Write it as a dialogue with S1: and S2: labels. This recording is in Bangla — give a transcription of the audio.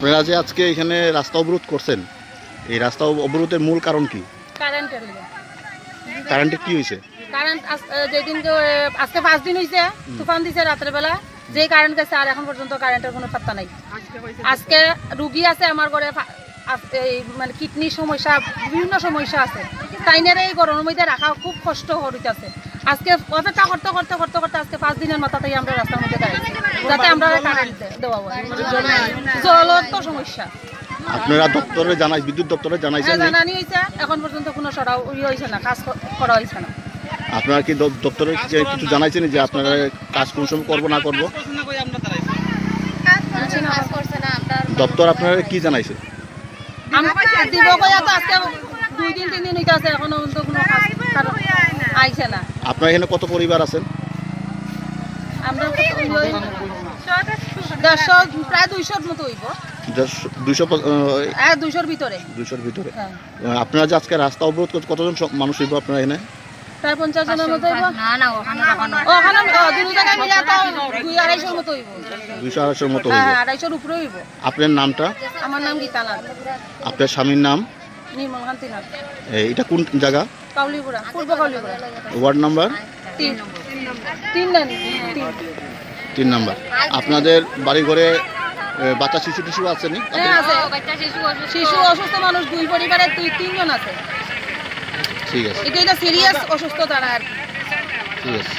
S1: আপনারা যে আজকে এখানে রাস্তা অবরোধ করছেন। এই রাস্তা অব- অবরোধের মূল কারণ কি?
S2: কারেন্টের।
S1: কারেন্টে কি হয়েছে
S2: কারেন্ট আজ- যেদিন যে, আজকে পাঁচ দিন হয়েছে তুফান দিছে রাত্রে বেলা যে কারেন্ট গেছে আর এখন পর্যন্ত কারেন্টের কোনো পাত্তা নাই। আজকে রুগী আছে আমার ঘরে এই মানে কিডনির সমস্যা বিভিন্ন সমস্যা আছে। তাইনের এই গরমের মধ্যে রাখা খুব কষ্ট হইতেছে। আজকে অপেক্ষা করতে করতে করতে করতে আজকে পাঁচ দিনের মাথাতেই আমরা রাস্তার মধ্যে দাঁড়িয়েছি যাতে আমরা কারেন্ট দেওয়া হয়। জলের তো সমস্যা।
S1: আপনারা দপ্তরে জানাই বিদ্যুৎ দপ্তরে জানাইছেন
S2: হ্যাঁ জানানি হয়েছে এখন পর্যন্ত কোনো সরা ইয়ে হয়েছে না কাজ করা হয়েছে না।
S1: আপনারা কি দপ্তরে কিছু জানাইছেন যে আপনারা কাজ কোন সময় করব না করব? দপ্তর আপনারা কি জানাইছে?
S2: আমরা দিব কইয়া তো আজকে দুই দিন তিন দিন হইতে আছে এখনও পর্যন্ত কোনো কাজ আইছে না।
S1: আপনারা এখানে কত পরিবার আছেন?
S2: আমরা ওই দেড়শো প্রায় দুইশোর মতো হইব।
S1: দুইশো
S2: হ্যাঁ দুইশোর ভিতরে।
S1: দুইশোর ভিতরে।
S2: হ্যাঁ।
S1: আপনারা যে আজকে রাস্তা অবরোধ কতজন মানুষ হইব আপনারা এখানে?
S2: প্রায় পঞ্চাশ জনের মতো হইব?
S3: না না ওখানে
S2: ওখানে দুই জায়গায় মিলে দুই আড়াইশোর মতো হইব।
S1: দুইশো আড়াইশোর মতো
S2: হ্যাঁ হ্যাঁ আড়াইশোর উপরে হইব।
S1: আপনার নামটা?
S2: আমার নাম গীতানাথ
S1: আপনার স্বামীর নাম?
S2: নির্মল
S1: এটা কোন জায়গা?
S2: কাউলিপুরা পূর্ব কাউলিপুরা।
S1: Ward number?
S2: তিন। তিন তিন।
S1: তিন নাম্বার। আপনাদের বাড়ি ঘরে বাচ্চা শিশু টিশু আছে নি
S2: হ্যাঁ আছে।
S3: শিশু অসুস্থ।
S2: মানুষ দুই পরিবারের দুই তিনজন আছে।
S1: ঠিক আছে।
S2: এটা এটা সিরিয়াস অসুস্থ তারা আর
S1: ঠিক আছে।